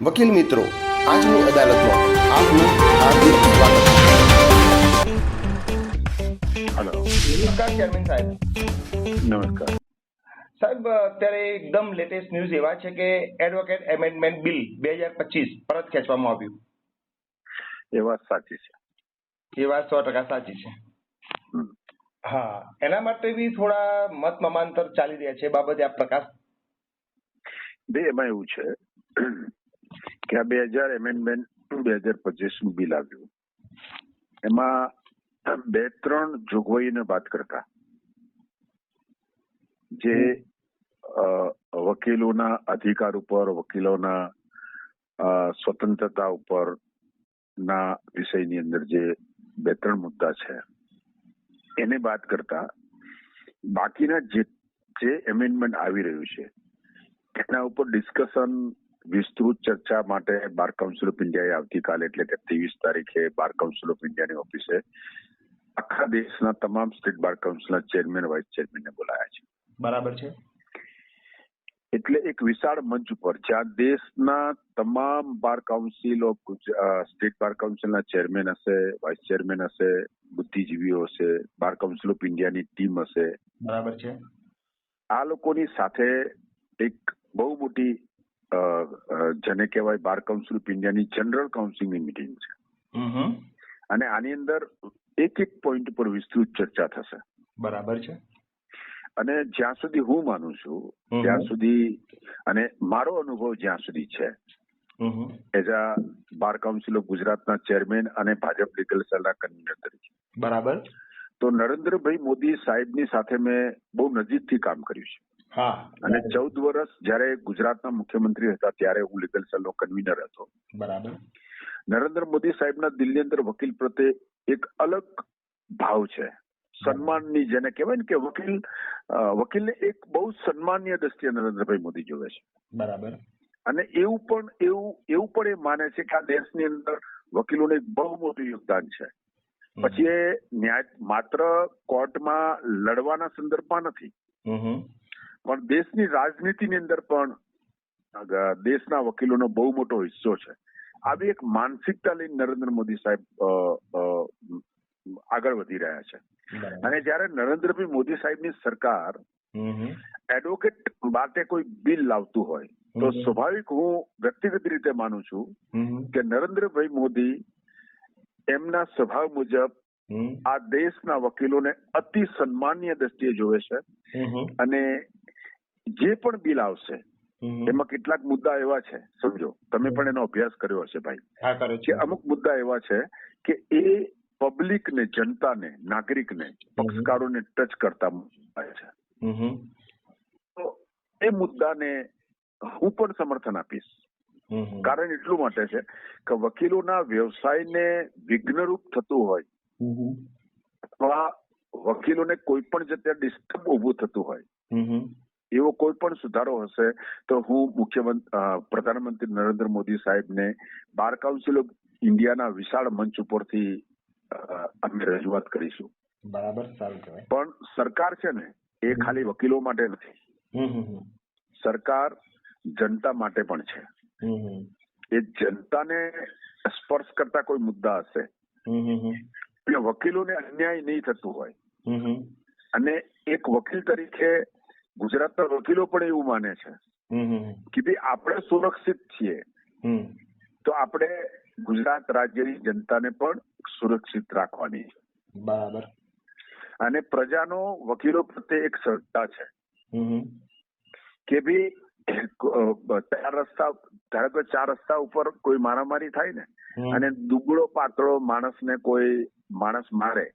વકીલ મિત્રો આજની અદાલતમાં આપનું હાર્દિક સ્વાગત હલો નમસ્કાર ચેરમેન સાહેબ. નમસ્કાર. સાહેબ અત્યારે એકદમ લેટેસ્ટ ન્યૂઝ એવા છે કે એડવોકેટ એમેન્ડમેન્ટ બિલ બે હજાર પચીસ પરત ખેંચવામાં આવ્યું. એ વાત સાચી છે. એ વાત સો ટકા સાચી છે. હા એના માટે બી થોડા મત મમાંતર ચાલી રહ્યા છે બાબતે આપ પ્રકાશ. બે એમાં એવું છે. કે આ બે હજાર એમેન્ડમેન્ટ બે હજાર પચીસનું બિલ આવ્યું એમાં બે ત્રણ જોગવાઈઓને વાત કરતા જે વકીલોના અધિકાર ઉપર વકીલોના સ્વતંત્રતા ઉપર ના વિષયની અંદર જે બે ત્રણ મુદ્દા છે એને વાત કરતા બાકીના જે જે એમેન્ડમેન્ટ આવી રહ્યું છે એના ઉપર ડિસ્કશન વિસ્તૃત ચર્ચા માટે બાર કાઉન્સિલ ઓફ ઇન્ડિયાએ આવતીકાલે એટલે કે ત્રેવીસ તારીખે બાર કાઉન્સિલ ઓફ ઇન્ડિયાની ઓફિસે આખા દેશના તમામ સ્ટેટ બાર કાઉન્સિલના ચેરમેન વાઇસ ચેરમેનને બોલાયા છે. બરાબર છે? એટલે એક વિશાળ મંચ ઉપર જ્યાં દેશના તમામ bar council of state bar કાઉન્સિલના chairman હશે વાઇસ ચેરમેન હશે બુદ્ધિજીવીઓ હશે બાર કાઉન્સિલ ઓફ ઇન્ડિયાની ટીમ હશે. બરાબર છે. આ લોકોની સાથે એક બહુ મોટી જેને કહેવાય બાર કાઉન્સિલ ઓફ ઇન્ડિયાની જનરલ કાઉન્સિલની મિટિંગ છે. અને આની અંદર એક એક પોઈન્ટ પર વિસ્તૃત ચર્ચા થશે. બરાબર છે. અને જ્યાં સુધી હું માનું છું ત્યાં સુધી અને મારો અનુભવ જ્યાં સુધી છે as a bar council of ગુજરાતના ચેરમેન અને ભાજપ લીગલ સેલના કન્વીનર તરીકે. બરાબર. તો નરેન્દ્રભાઈ મોદી સાહેબની સાથે મેં બહુ નજીકથી કામ કર્યું છે. અને ચૌદ વર્ષ જ્યારે ગુજરાતના મુખ્યમંત્રી હતા ત્યારે હું લીગલ સેલનો કન્વીનર હતો. બરાબર. નરેન્દ્ર મોદી સાહેબના દિલ્હી અંદર વકીલ પ્રત્યે એક અલગ ભાવ છે. સન્માનની જેને કહેવાય ને કે વકીલ વકીલને એક બહુ સન્માનીય દ્રષ્ટિએ નરેન્દ્રભાઈ મોદી જોવે છે. બરાબર. અને એવું પણ એવું એવું પણ એ માને છે કે આ દેશની અંદર વકીલોને એક બહુ મોટું યોગદાન છે. પછી એ ન્યાય માત્ર કોર્ટમાં લડવાના સંદર્ભમાં નથી. પણ દેશની રાજનીતિની અંદર પણ દેશના વકીલોનો બહુ મોટો હિસ્સો છે. આવી એક માનસિકતા લઈને નરેન્દ્ર મોદી સાહેબ આગળ વધી રહ્યા છે. અને જ્યારે નરેન્દ્રભાઈ મોદી સાહેબની સરકાર એડવોકેટ માટે કોઈ બિલ લાવતું હોય તો સ્વાભાવિક હું વ્યક્તિગત રીતે માનું છું કે નરેન્દ્રભાઈ મોદી એમના સ્વભાવ મુજબ આ દેશના વકીલોને અતિ સન્માનીય દ્રષ્ટિએ જોવે છે અને જે પણ બિલ આવશે એમાં કેટલાક મુદ્દા એવા છે સમજો. તમે પણ એનો અભ્યાસ કર્યો હશે ભાઈ. કે અમુક મુદ્દા એવા છે કે એ પબ્લિકને જનતાને નાગરિકને પક્ષકારોને ટચ કરતા છે. તો એ મુદ્દાને હું પણ સમર્થન આપીશ. કારણ એટલું માટે છે કે વકીલોના વ્યવસાયને વિઘ્નરૂપ થતું હોય અથવા વકીલોને કોઈ પણ જગ્યાએ ડિસ્ટર્બ ઊભું થતું હોય એવો કોઈ પણ સુધારો હશે તો હું મુખ્યમંત્રી પ્રધાનમંત્રી નરેન્દ્ર મોદી સાહેબને બાર કાઉન્સિલ ઓફ ઇન્ડિયાના વિશાળ મંચ ઉપરથી અમે રજૂઆત કરીશું. બરાબર સારું કહેવાય. પણ સરકાર છે ને એ ખાલી વકીલો માટે નથી. સરકાર જનતા માટે પણ છે. એ જનતાને સ્પર્શ કરતા કોઈ મુદ્દા હશે. એટલે વકીલોને અન્યાય નહીં થતું હોય. અને એક વકીલ તરીકે ગુજરાતના વકીલો પણ એવું માને છે કે ભાઈ આપણે સુરક્ષિત છીએ. તો આપણે ગુજરાત રાજ્યની જનતાને પણ સુરક્ષિત રાખવાની છે. બરાબર. અને પ્રજાનો વકીલો પ્રત્યે એક શ્રદ્ધા છે. કે ભાઈ અ, ચાર રસ્તા ધારો કે ચાર રસ્તા ઉપર કોઈ મારામારી થાય ને અને દુબળો પાતળો માણસને કોઈ માણસ મારે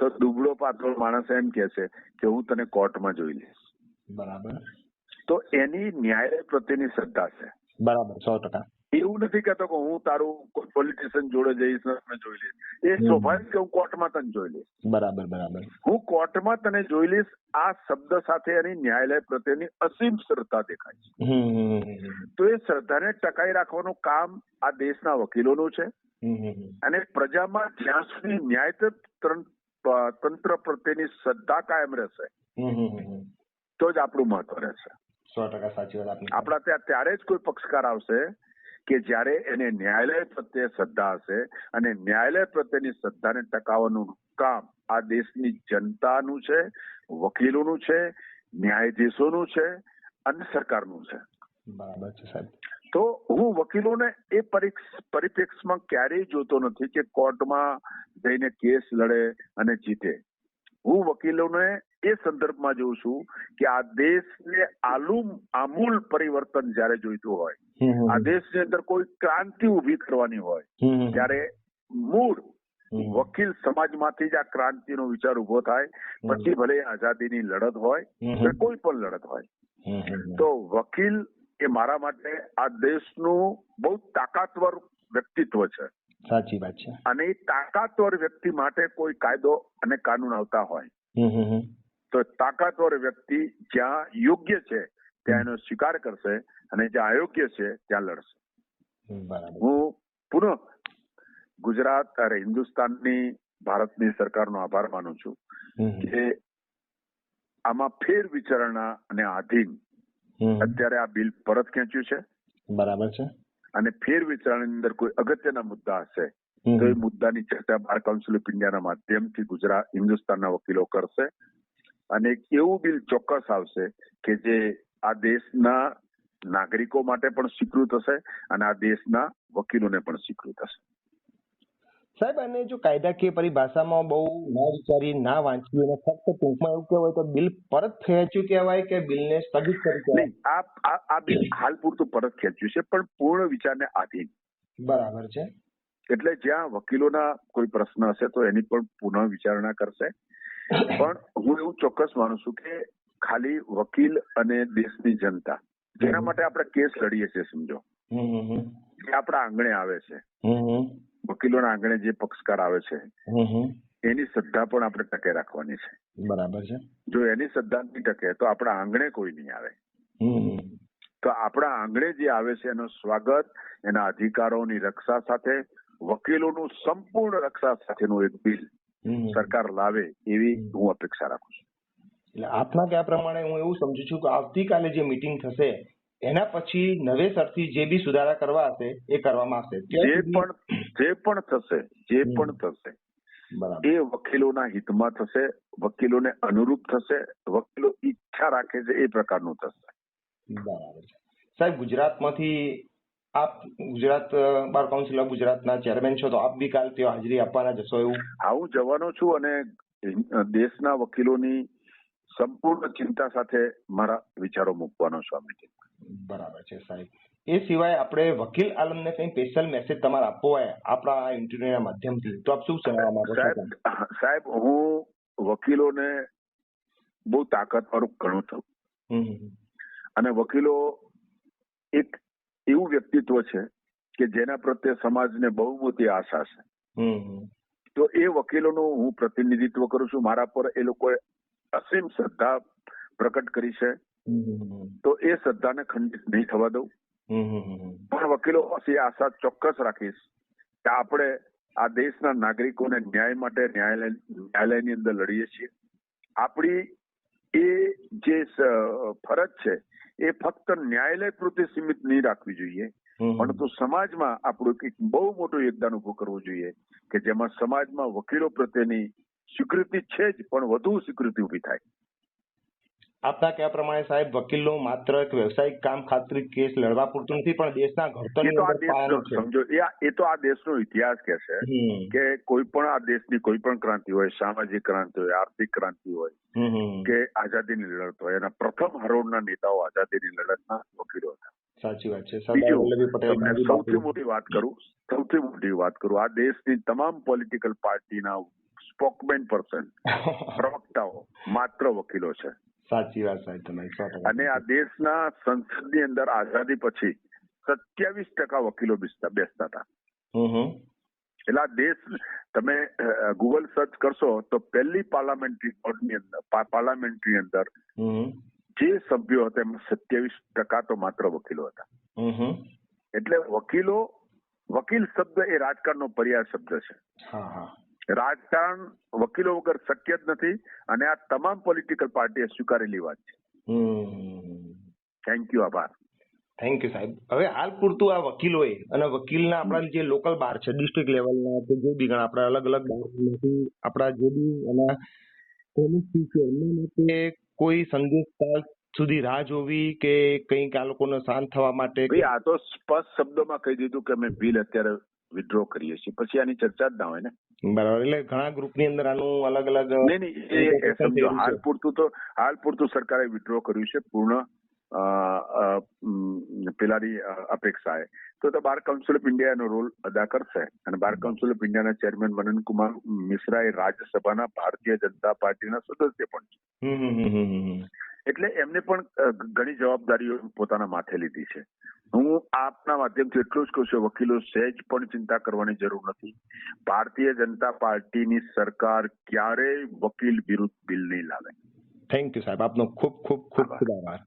તો દુબળો પાતળો માણસ એમ કે છે કે હું તને કોર્ટમાં જોઈ લઈશ. બરાબર. તો એની ન્યાય પ્રત્યેની શ્રદ્ધા છે. બરાબર સો ટકા. એવું નથી કહેતો કે હું તારું કોઈ પોલિટિશિયન જોડે જઈશ ને જોઈ લઈશ. એ. સ્વાભાવિક કે હું કોર્ટમાં તને જોઈ લઈશ. બરાબર બરાબર. હું કોર્ટમાં તને જોઈ લઈશ આ શબ્દ સાથે એની ન્યાયાલય પ્રત્યેની અસીમ શ્રદ્ધા દેખાય છે. તો એ શ્રદ્ધાને ટકાઈ રાખવાનું કામ આ દેશના વકીલોનું છે. અને પ્રજામાં જ્યાં સુધી ન્યાય તંત્ર પ્રત્યેની શ્રદ્ધા કાયમ રહેશે. તો જ આપણું મહત્વ રહેશે. સો ટકા સાચી વાત આપણા ત્યાં ત્યારે જ કોઈ પક્ષકાર આવશે કે જ્યારે એને ન્યાયાલય પ્રત્યે શ્રદ્ધા હશે અને ન્યાયાલય પ્રત્યેની શ્રદ્ધાને ટકાવવાનું કામ આ દેશની જનતાનું છે વકીલોનું છે ન્યાયાધીશોનું છે અને સરકારનું છે. બરાબર છે સાહેબ. તો હું વકીલોને એ પરિપ્રેક્ષમાં ક્યારેય જોતો નથી કે કોર્ટમાં જઈને કેસ લડે અને જીતે હું વકીલોને એ સંદર્ભમાં જોઉં છું કે આ દેશને આલુમ આમૂલ પરિવર્તન જ્યારે જોઈતું હોય. આ દેશની અંદર કોઈ ક્રાંતિ ઊભી કરવાની હોય. ત્યારે મૂળ. વકીલ સમાજમાંથી જ આ ક્રાંતિનો વિચાર ઊભો થાય પછી ભલે આઝાદીની લડત હોય. કે કોઈ પણ લડત હોય. તો વકીલ એ મારા માટે આ દેશનું બહુ તાકાતવર વ્યક્તિત્વ છે સાચી વાત છે અને એ તાકાતવર વ્યક્તિ માટે કોઈ કાયદો અને કાનૂન આવતા હોય. તો તાકાતવર વ્યક્તિ જ્યાં યોગ્ય છે ત્યાં એનો સ્વીકાર કરશે અને જ્યાં અયોગ્ય છે ત્યાં લડશે હું પુનઃ ગુજરાત અરે હિન્દુસ્તાનની ભારતની સરકારનો આભાર માનું છું. કે આમાં ફેર વિચારણા અને આધીન. અત્યારે આ બિલ પરત ખેંચ્યું છે. બરાબર છે. અને ફેર વિચારણાની અંદર કોઈ અગત્યના મુદ્દા હશે તો એ. મુદ્દાની ચર્ચા બાર કાઉન્સિલ ઓફ ઇન્ડિયાના માધ્યમથી ગુજરાત હિન્દુસ્તાનના વકીલો કરશે. અને એક એવું બિલ ચોક્કસ આવશે કે જે આ દેશના નાગરિકો માટે પણ સ્વીકૃત હશે અને આ દેશના વકીલોને પણ સ્વીકૃત હશે. સાહેબ અને જો કાયદાકીય પરિભાષામાં બહુ ના વિચારી ના વાંચ્યું અને ફક્ત ટૂંકમાં એવું કહેવાય તો બિલ પરત ખેંચ્યું કહેવાય કે બિલને સ્થગિત કરી કહેવાય? આ આ- બિલ હાલ પૂરતું પરત ખેંચ્યું છે પણ પૂર્ણ વિચારને આધીન. બરાબર છે. એટલે જ્યાં વકીલોના કોઈ પ્રશ્ન હશે તો એની પણ પુનઃ વિચારણા કરશે. પણ હું એવું ચોક્કસ માનું છું કે ખાલી વકીલ અને દેશની જનતા જેના માટે આપણે કેસ લડીએ છીએ સમજો. એ આપણા આંગણે આવે છે. વકીલોના આંગણે જે પક્ષકાર આવે છે. એની શ્રદ્ધા પણ આપણે ટકે રાખવાની છે બરાબર છે જો એની શ્રદ્ધા નહીં ટકે તો આપણા આંગણે કોઈ નહીં આવે. તો આપણા આંગણે જે આવે છે એનું સ્વાગત એના અધિકારોની રક્ષા સાથે વકીલોનું સંપૂર્ણ રક્ષા સાથેનું એક બિલ. સરકાર લાવે એવી હું અપેક્ષા રાખું છું એટલે આપના કયા પ્રમાણે હું એવું સમજુ છું કે આવતીકાલે જે મીટિંગ થશે એના પછી નવેસરથી જે બી સુધારા કરવા હશે એ કરવામાં આવશે જે પણ જે પણ થશે જે પણ થશે એ વકીલોના હિતમાં થશે વકીલોને અનુરૂપ થશે વકીલો ઈચ્છા રાખે છે એ પ્રકારનું થશે. બરાબર સાહેબ ગુજરાતમાંથી આપ ગુજરાત બાર કાઉન્સિલ ઓફ ગુજરાતના ચેરમેન છો તો આપ બી કાલ ત્યાં હાજરી આપવાના જશો એવું? હા હું જવાનો છું અને દેશના વકીલોની સંપૂર્ણ ચિંતા સાથે મારા વિચારો મૂકવાનો છું બરાબર છે સાહેબ. એ સિવાય આપણે વકીલ આલમને કંઈ સ્પેશિયલ મેસેજ તમારે આપવો હોય આપણા આ ઇન્ટરવ્યુના માધ્યમથી તો આપ શું જણાવવા માંગો છો સાહેબ હું વકીલોને બહુ તાકાતવાળું ગણું છું. અને વકીલો એક એવું વ્યક્તિત્વ છે કે જેના પ્રત્યે સમાજને બહુ મોટી આશા છે. તો એ વકીલોનું હું પ્રતિનિધિત્વ કરું છું મારા પર એ લોકોએ અસીમ શ્રદ્ધા પ્રકટ કરી છે. તો એ શ્રદ્ધાને ખંડિત નહીં થવા દઉં. પણ વકીલો પાસે આશા ચોક્કસ રાખીશ કે આપણે આ દેશના નાગરિકોને ન્યાય માટે ન્યાયાલય ન્યાયાલયની અંદર લડીએ છીએ. આપણી એ જે ફરજ છે એ ફક્ત ન્યાયાલય પૂરતી સીમિત નહીં રાખવી જોઈએ. પરંતુ સમાજમાં આપણું એક બહુ મોટું યોગદાન ઉભું કરવું જોઈએ કે જેમાં સમાજમાં વકીલો પ્રત્યેની સ્વીકૃતિ છે જ પણ વધુ સ્વીકૃતિ ઊભી થાય. આપના કહેવા પ્રમાણે સાહેબ વકીલો માત્ર એક વ્યવસાયિક કામ ખાતરી કેસ લડવા પૂરતું નથી પણ દેશના ઘડતરની તો આ અંદર પાયાનું છે. સમજો એ તો આ દેશનો ઇતિહાસ કે છે. કે કોઈ પણ આ દેશની કોઈ પણ ક્રાંતિ હોય સામાજિક ક્રાંતિ હોય આર્થિક ક્રાંતિ હોય. કે આઝાદીની લડત હોય એના પ્રથમ હરોળના નેતાઓ આઝાદીની લડતના વકીલો હતા. સાચી વાત છે. સરદાર વલ્લભભાઈ પટેલ સૌથી મોટી વાત કરું સૌથી મોટી વાત કરું આ દેશની તમામ પોલિટિકલ પાર્ટીના સ્પોકમેન પર્સન પ્રવક્તાઓ માત્ર વકીલો છે. સાચી વાત સાહેબ તમારી અને આ દેશના સંસદની અંદર આઝાદી પછી સત્યાવીસ ટકા વકીલો બેસતા બેસતા હતા. એટલે આ દેશ તમે ગૂગલ સર્ચ કરશો તો પહેલી પાર્લામેન્ટરી કોર્ટની અંદર પાર્લામેન્ટરી અંદર. જે સભ્યો હતા એમાં સત્યાવીસ ટકા તો માત્ર વકીલો હતા. એટલે વકીલો વકીલ શબ્દ એ રાજકારણનો પર્યાય શબ્દ છે હા હા રાજકારણ વકીલો વગર શક્ય જ નથી અને આ તમામ પોલિટિકલ પાર્ટીએ સ્વીકારેલી વાત છે. થેન્ક યુ આભાર. થેન્ક યુ સાહેબ. હવે હાલ પૂરતું આ વકીલોએ અને વકીલના આપણા જે લોકલ બાર છે ડિસ્ટ્રિક્ટ લેવલના કે જે બી ગણા આપણા અલગ અલગ બારમાંથી આપણા જે બી એના પોલીસ કોઈ સંદેશ સુધી રાહ જોવી કે કંઈક આ લોકોને શાંત થવા માટે આ તો સ્પષ્ટ શબ્દોમાં કહી દીધું કે અમે બિલ અત્યારે વિથડ્રો કરીએ છીએ. પછી આની ચર્ચા જ ના હોય ને? બરાબર એટલે ઘણા ગ્રુપની અંદર આનું અલગ અલગ નહીં નહીં હાલ પૂરતું તો હાલ પૂરતું સરકારે વિથડ્રો કર્યું છે પૂર્ણ પેલાની અપેક્ષાએ. તો તો બાર કાઉન્સિલ ઓફ ઇન્ડિયા એનો રોલ અદા કરશે. અને બાર કાઉન્સિલ ઓફ ઇન્ડિયાના ચેરમેન મનન કુમાર મિશ્રા એ રાજ્યસભાના ભારતીય જનતા પાર્ટીના સદસ્ય પણ છે. એટલે એમને પણ ઘણી જવાબદારીઓ પોતાના માથે લીધી છે. હું આપના માધ્યમથી એટલું જ કહું છું વકીલો સહેજ પણ ચિંતા કરવાની જરૂર નથી. ભારતીય જનતા પાર્ટીની સરકાર ક્યારેય વકીલ વિરુદ્ધ બિલ નહીં લાવે. થેન્ક યુ સાહેબ. આપનો ખૂબ ખૂબ ખૂબ ખૂબ આભાર.